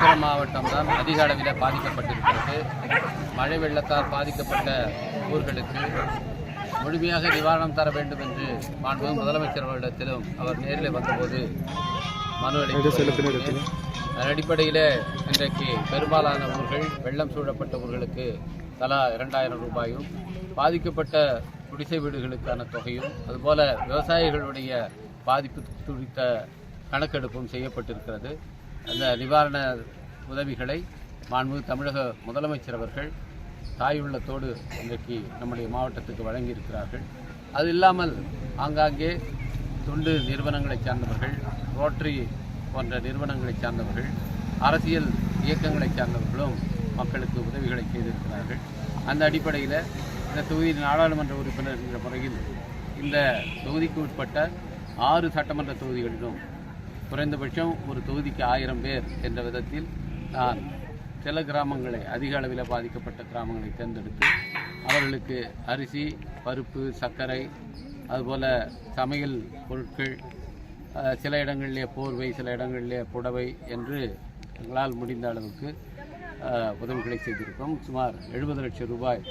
விழுப்புரம் மாவட்டம் தான் அதிக அளவில் பாதிக்கப்பட்டிருக்கிறது. மழை வெள்ளத்தால் பாதிக்கப்பட்ட ஊர்களுக்கு முழுமையாக நிவாரணம் தர வேண்டும் என்று மாண்பு முதலமைச்சர் அவர்களிடத்திலும் அவர் நேரில் வந்தபோது மனு அளித்து அதன் அடிப்படையில் இன்றைக்கு பெரும்பாலான ஊர்கள் வெள்ளம் சூழப்பட்ட ஊர்களுக்கு தலா இரண்டாயிரம் ரூபாயும் பாதிக்கப்பட்ட குடிசை வீடுகளுக்கான தொகையும் அதுபோல விவசாயிகளுடைய பாதிப்பு குறித்த கணக்கெடுப்பும் செய்யப்பட்டிருக்கிறது. அந்த நிவாரண உதவிகளை மாண்பு தமிழக முதலமைச்சர் அவர்கள் தாய் உள்ளத்தோடு இன்றைக்கு நம்முடைய மாவட்டத்துக்கு வழங்கியிருக்கிறார்கள். அது இல்லாமல் ஆங்காங்கே தொண்டு நிறுவனங்களைச் சார்ந்தவர்கள் ரோட்டரி போன்ற நிறுவனங்களைச் சார்ந்தவர்கள் அரசியல் இயக்கங்களைச் சார்ந்தவர்களும் மக்களுக்கு உதவிகளை செய்திருக்கிறார்கள். அந்த அடிப்படையில் இந்த தொகுதி நாடாளுமன்ற உறுப்பினர் என்ற முறையில் இந்த தொகுதிக்கு உட்பட்ட ஆறு சட்டமன்ற தொகுதிகளிலும் குறைந்தபட்சம் ஒரு தொகுதிக்கு ஆயிரம் பேர் என்ற விதத்தில் நான் சில கிராமங்களை அதிக அளவில் பாதிக்கப்பட்ட கிராமங்களை தேர்ந்தெடுத்து அவர்களுக்கு அரிசி பருப்பு சர்க்கரை அதுபோல் சமையல் பொருட்கள் சில இடங்களிலே போர்வை சில இடங்களிலே புடவை என்று எங்களால் முடிந்த அளவுக்கு உதவிகளை செய்திருக்கோம் சுமார் எழுபது லட்சம் ரூபாய்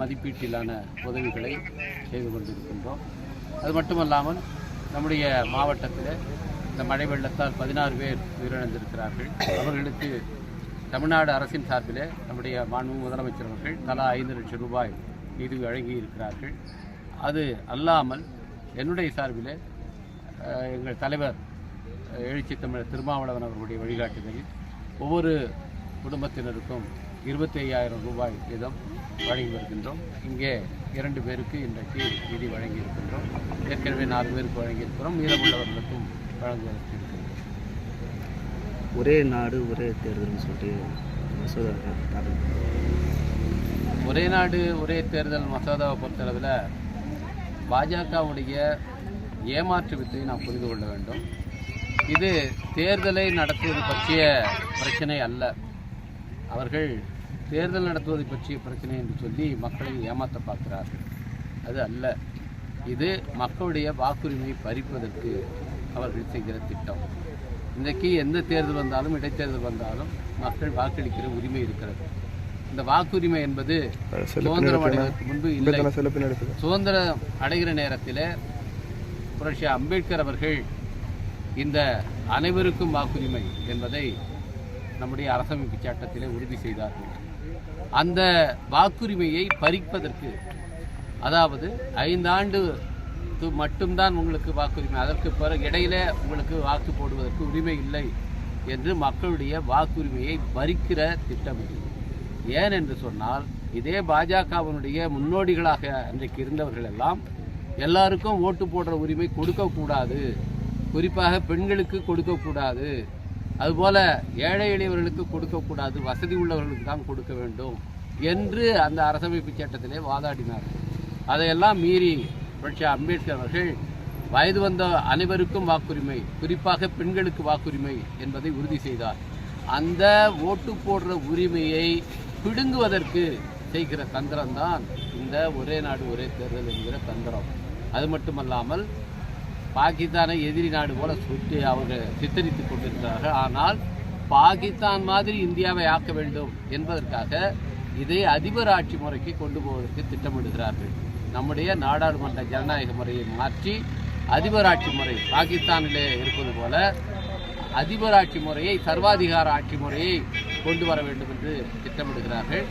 மதிப்பீட்டிலான உதவிகளை செய்து கொண்டிருக்கின்றோம். அது மட்டுமல்லாமல் நம்முடைய மாவட்டத்தில் இந்த மழை வெள்ளத்தால் பதினாறு பேர் உயிரிழந்திருக்கிறார்கள். அவர்களுக்கு தமிழ்நாடு அரசின் சார்பில் நம்முடைய மாண்பு முதலமைச்சர் அவர்கள் தலா ஐந்து லட்சம் ரூபாய் நிதி வழங்கி இருக்கிறார்கள் அது அல்லாமல் என்னுடைய சார்பில் எங்கள் தலைவர் எழுச்சி தமிழர் திருமாவளவன் அவர்களுடைய வழிகாட்டுதலில் ஒவ்வொரு குடும்பத்தினருக்கும் இருபத்தி ஐயாயிரம் ரூபாய் வீதம் வழங்கி வருகின்றோம். இங்கே இரண்டு பேருக்கு இன்றைக்கு நிதி வழங்கி இருக்கின்றோம் ஏற்கனவே நாலு பேருக்கு வழங்கியிருக்கிறோம். மீதமுள்ளவர்களுக்கும் வழங்குவதற்கு ஒரே நாடு ஒரே தேர்தல்னு சொல்லிட்டு மசோதா தாக்கல் ஒரே நாடு ஒரே தேர்தல் மசோதாவை பொறுத்தளவில் பாஜகவுடைய ஏமாற்று வித்தையை நாம் புரிந்து கொள்ள வேண்டும். இது தேர்தலை நடத்துவது பற்றிய பிரச்சனை அல்ல. அவர்கள் தேர்தல் நடத்துவது பற்றிய பிரச்சனை என்று சொல்லி மக்களை ஏமாற்ற பார்க்கிறார்கள். அது அல்ல. இது மக்களுடைய வாக்குரிமையை பறிப்பதற்கு அவர்கள் செய்கிற திட்டம். இன்றைக்கு எந்த தேர்தல் வந்தாலும் இடைத்தேர்தல் வந்தாலும் மக்கள் வாக்களிக்கிற உரிமை இருக்கிறது. இந்த வாக்குரிமை என்பது சுதந்திரம் அடைவதற்கு முன்பு இல்லை. சுதந்திரம் அடைகிற நேரத்தில் புரட்சி அம்பேத்கர் அவர்கள் இந்த அனைவருக்கும் வாக்குரிமை என்பதை நம்முடைய அரசமைப்பு சட்டத்திலே உறுதி செய்தார்கள் அந்த வாக்குரிமையை பறிப்பதற்கு அதாவது ஐந்தாண்டு து- மட்டும்தான் உங்களுக்கு வாக்குரிமை. அதற்கு பிறகு இடையில உங்களுக்கு வாக்கு போடுவதற்கு உரிமை இல்லை என்று மக்களுடைய வாக்குரிமையை பறிக்கிற திட்டம் இது. ஏன் என்று சொன்னால் இதே பாஜகவினுடைய முன்னோடிகளாக அன்றைக்கு இருந்தவர்கள் எல்லாம் எல்லாருக்கும் ஓட்டு போடுற உரிமை கொடுக்கக்கூடாது. குறிப்பாக பெண்களுக்கு கொடுக்கக்கூடாது. அதுபோல ஏழை எளியவர்களுக்கு கொடுக்கக்கூடாது. வசதி உள்ளவர்களுக்கு தான் கொடுக்க வேண்டும் என்று அந்த அரசமைப்பு சட்டத்திலே வாதாடினார்கள். அதையெல்லாம் மீறி புரட்சி அம்பேத்கர் அவர்கள் வயது வந்த அனைவருக்கும் வாக்குரிமை குறிப்பாக பெண்களுக்கு வாக்குரிமை என்பதை உறுதி செய்தார். அந்த ஓட்டு போடுற உரிமையை பிடுங்குவதற்கு செய்கிற தந்திரம்தான் இந்த ஒரே நாடு ஒரே தேர்தல் என்கிற தந்திரம். அது மட்டுமல்லாமல் பாகிஸ்தானை எதிரி நாடு போல சுற்றி அவர்கள் சித்தரித்துக் கொண்டிருக்கிறார்கள் ஆனால் பாகிஸ்தான் மாதிரி இந்தியாவை ஆக்க வேண்டும் என்பதற்காக இதை அதிபர் ஆட்சி முறைக்கு கொண்டு போவதற்கு திட்டமிடுகிறார்கள். நம்முடைய நாடாளுமன்ற ஜனநாயக முறையை மாற்றி அதிபர் ஆட்சி முறை பாகிஸ்தானிலே இருப்பது போல அதிபர் ஆட்சி முறையை சர்வாதிகார ஆட்சி முறையை கொண்டு வர வேண்டும் என்று திட்டமிடுகிறார்கள்.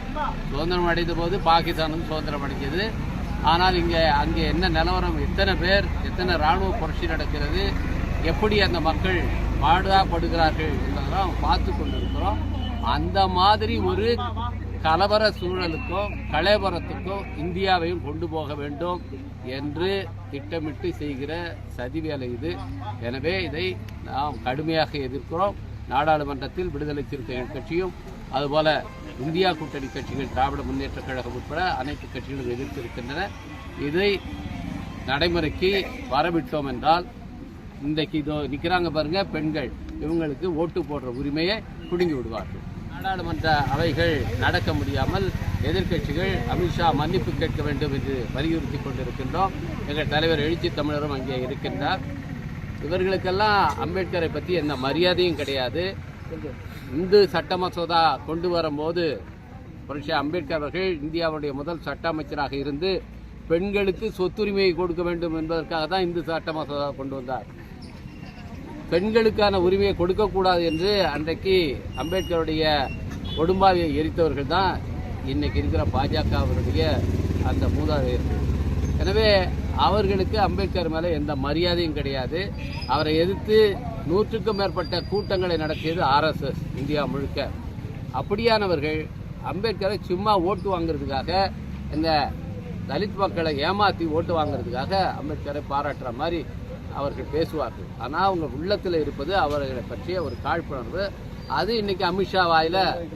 சுதந்திரம் அடைந்த போது பாகிஸ்தானும் சுதந்திரம் அடைஞ்சது. ஆனால் இங்கே அங்கே என்ன நிலவரம் எத்தனை பேர் எத்தனை இராணுவ புரட்சி நடக்கிறது எப்படி அந்த மக்கள் பாடுபடுகிறார்கள் என்பதெல்லாம் பார்த்து கொண்டிருக்கிறோம். அந்த மாதிரி ஒரு கலவர சூழலுக்கும் கலைவரத்துக்கும் இந்தியாவையும் கொண்டு போக வேண்டும் என்று திட்டமிட்டு செய்கிற சதி வேலை இது. எனவே இதை நாம் கடுமையாக எதிர்க்கிறோம். நாடாளுமன்றத்தில் விடுதலை சிறுத்தைகள் கட்சியும் அதுபோல இந்தியா கூட்டணி கட்சிகள் திராவிட முன்னேற்ற கழகம் உட்பட அனைத்து கட்சிகளும் எதிர்த்திருக்கின்றன. இதை நடைமுறைக்கு வரவிட்டோம் என்றால் இன்றைக்கு இதோ நிற்கிறாங்க பாருங்க பெண்கள் இவங்களுக்கு ஓட்டு போடுற உரிமையை பிடுங்கி விடுவார்கள். நாடாளுமன்ற அவைகள் நடக்க முடியாமல் எதிர்க்கட்சிகள் அமித்ஷா மன்னிப்பு கேட்க வேண்டும் என்று வலியுறுத்தி கொண்டிருக்கின்றோம். எங்கள் தலைவர் எழுச்சி தமிழரும் அங்கே இருக்கின்றார். இவர்களுக்கெல்லாம் அம்பேத்கரை பற்றி எந்த மரியாதையும் கிடையாது. இந்து சட்ட மசோதா கொண்டு வரும்போது புரட்சி அம்பேத்கர் அவர்கள் இந்தியாவுடைய முதல் சட்ட அமைச்சராக இருந்து பெண்களுக்கு சொத்துரிமையை கொடுக்க வேண்டும் என்பதற்காக தான் இந்து சட்ட மசோதா கொண்டு வந்தார். பெண்களுக்கான உரிமையை கொடுக்கக்கூடாது என்று அன்றைக்கு அம்பேத்கருடைய கொடும்பாவியை எரித்தவர்கள் தான் இன்னைக்கு இருக்கிற பாஜகவினுடைய அந்த மூதாதையர்கள். எனவே அவர்களுக்கு அம்பேத்கர் மேலே எந்த மரியாதையும் கிடையாது. அவரை எதிர்த்து நூற்றுக்கும் மேற்பட்ட கூட்டங்களை நடத்தியது ஆர்எஸ்எஸ் இந்தியா முழுக்க. அப்படியானவர்கள் அம்பேத்கரை சும்மா ஓட்டு வாங்குறதுக்காக இந்த தலித் மக்களை ஏமாற்றி ஓட்டு வாங்குறதுக்காக அம்பேத்கரை பாராட்டுற மாதிரி அவர்கள் பேசுவார்கள். ஆனால் அவங்க உள்ளத்தில் இருப்பது அவர்களை பற்றிய ஒரு காழ்ப்புணர்வு. அது இன்னைக்கு அமித்ஷா வாயில் வெ-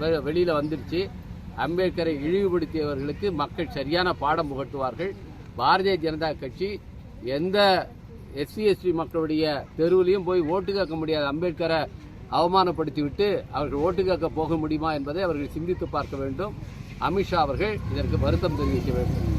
வந்துடுச்சு. அம்பேத்கரை இழிவுபடுத்தியவர்களுக்கு மக்கள் சரியான பாடம் புகட்டுவார்கள். பாரதிய ஜனதா கட்சி எந்த எஸ்சி எஸ்டி மக்களுடைய தெருவிலையும் போய் ஓட்டு கேட்க முடியாது. அம்பேத்கரை அவமானப்படுத்திவிட்டு அவர்கள் ஓட்டு கேட்க போக முடியுமா என்பதை அவர்கள் சிந்தித்து பார்க்க வேண்டும். அமித்ஷா அவர்கள் இதற்கு வருத்தம் தெரிவிக்க வேண்டும்.